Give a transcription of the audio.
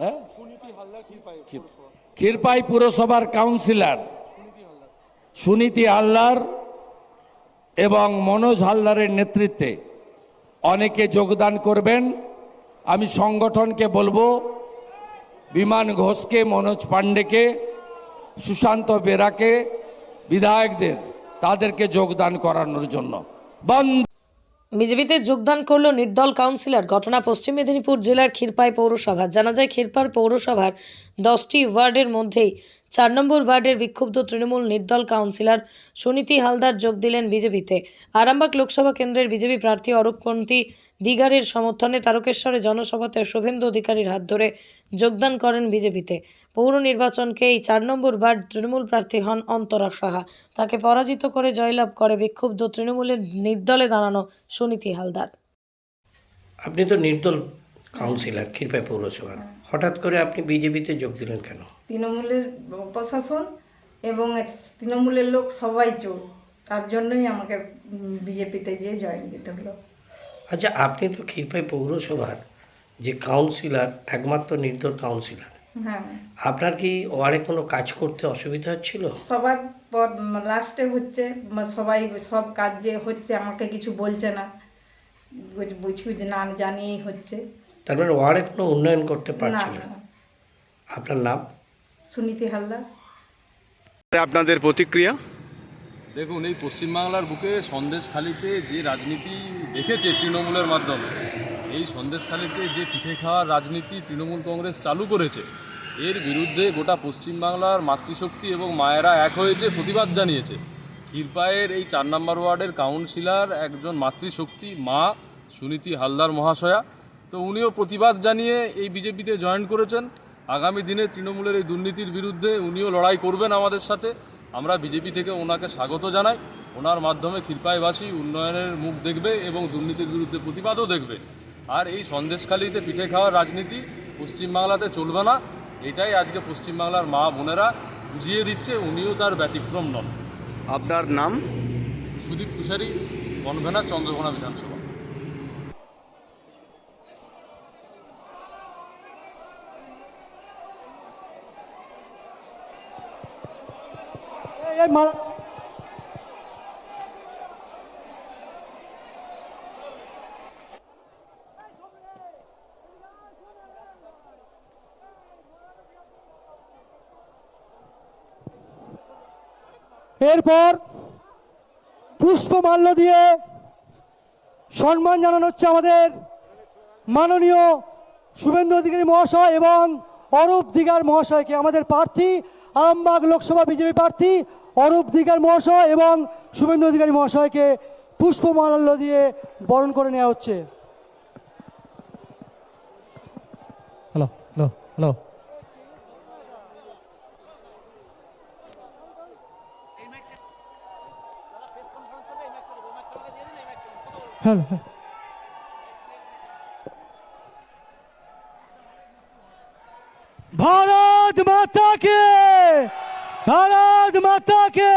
হ্যাঁ? ক্ষীরপাই পুরসভার কাউন্সিলর, সুনীতি হালদার এবং মনোজ হালদারের নেতৃত্বে অনেকে যোগদান করবেন। আমি সংগঠনকে বলব, বিমান ঘোষকে, মনোজ পাণ্ডেকে, সুশান্ত বেরাকে, বিধায়কদের, তাদেরকে যোগদান করানোর জন্য। বন্ধ বিজেপিতে যোগদান করল নির্দল কাউন্সিলর। ঘটনা পশ্চিম মেদিনীপুর জেলার ক্ষীরপাই পৌরসভা জানা যায় ক্ষীরপাড় পৌরসভার দশটি ওয়ার্ডের মধ্যেই চার নম্বর ওয়ার্ডের বিক্ষুব্ধ তৃণমূল নির্দল কাউন্সিলর সুনীতি হালদার যোগ দিলেন বিজেপিতে। আরামবাগ লোকসভা কেন্দ্রের বিজেপি প্রার্থী অরূপকান্তি দিগারের সমর্থনে তারকেশ্বরে জনসভাতে শুভেন্দু অধিকারীর হাত ধরে যোগদান করেন বিজেপিতে। পৌর নির্বাচনকে এই চার নম্বর ওয়ার্ড তৃণমূল প্রার্থী হন অন্তরা সাহা। তাকে পরাজিত করে জয়লাভ করে বিক্ষুব্ধ তৃণমূলের নির্দলে দাঁড়ানো সুনীতি হালদার। আপনি তো নির্দল কাউন্সিলর, ক্ষীরপাই পৌরসভার। হঠাৎ করে আপনি বিজেপিতে যোগ দিলেন কেন? তৃণমূলের প্রশাসন এবং তৃণমূলের লোক সবাই চোর। তার জন্যই আমাকে বিজেপিতে গিয়ে জয়েন দিতে হলো। আচ্ছা আপনি তো ক্ষীরপাই পৌরসভার যে কাউন্সিলর একমাত্র নির্দল কাউন্সিলর হ্যাঁ। আপনার কি ওয়ার্ডে কোনো কাজ করতে অসুবিধা হচ্ছিল? সবার পর লাস্টে হচ্ছে সবাই সব কাজ যে হচ্ছে আমাকে কিছু বলছে না। বুঝ- যে না জানিয়েই হচ্ছে। তার মানে ওয়ার্ডে কোনো উন্নয়ন করতে না পারছিলেন না। আপনার নাম? সুনীতি হালদার। আপনাদের প্রতিক্রিয়া? দেখুন এই পশ্চিমবাংলার বুকে সন্দেশখালিতে যে রাজনীতি দেখেছে তৃণমূলের মাধ্যমে এই সন্দেশখালিতে যে পিঠে খাওয়ার রাজনীতি তৃণমূল কংগ্রেস চালু করেছে এর বিরুদ্ধে গোটা পশ্চিমবাংলার মাতৃশক্তি এবং মায়েরা এক হয়েছে প্রতিবাদ জানিয়েছে। ক্ষীরপায়ের এই চার নম্বর ওয়ার্ডের কাউন্সিলর একজন মাতৃশক্তি মা সুনীতি হালদার মহাশয়া তো উনিও প্রতিবাদ জানিয়ে এই বিজেপিতে জয়েন করেছেন। আগামী দিনে তৃণমূলের এই দুর্নীতির বিরুদ্ধে উনিও লড়াই করবেন আমাদের সাথে। আমরা বিজেপি থেকে ওনাকে স্বাগত জানাই। ওনার মাধ্যমে ক্ষীরপাইবাসী উন্নয়নের মুখ দেখবে এবং দুর্নীতির বিরুদ্ধে প্রতিবাদও দেখবে। আর এই সন্দেশখালিতে পিঠে খাওয়ার রাজনীতি পশ্চিমবাংলাতে চলবে না। এটাই আজকে পশ্চিমবাংলার মা বোনেরা বুঝিয়ে দিচ্ছে উনিও তার ব্যতিক্রম নন। আপনার নাম? সুদীপ কুশারি কনভেনার চন্দ্রকোনা বিধানসভা। এরপর পুষ্পমাল্য দিয়ে সম্মান জানানো হচ্ছে আমাদের মাননীয় শুভেন্দু অধিকারী মহাশয় এবং অরূপ দিগার মহাশয়কে, আমাদের প্রার্থী আরামবাগ লোকসভা বিজেপি প্রার্থী অরূপ দিগার মহাশয় এবং শুভেন্দু অধিকারী মহাশয়কে পুষ্পমাল্য দিয়ে বরণ করে নেওয়া হচ্ছে hello hello hello hello Bharat Mata के Bharat মাতাকে।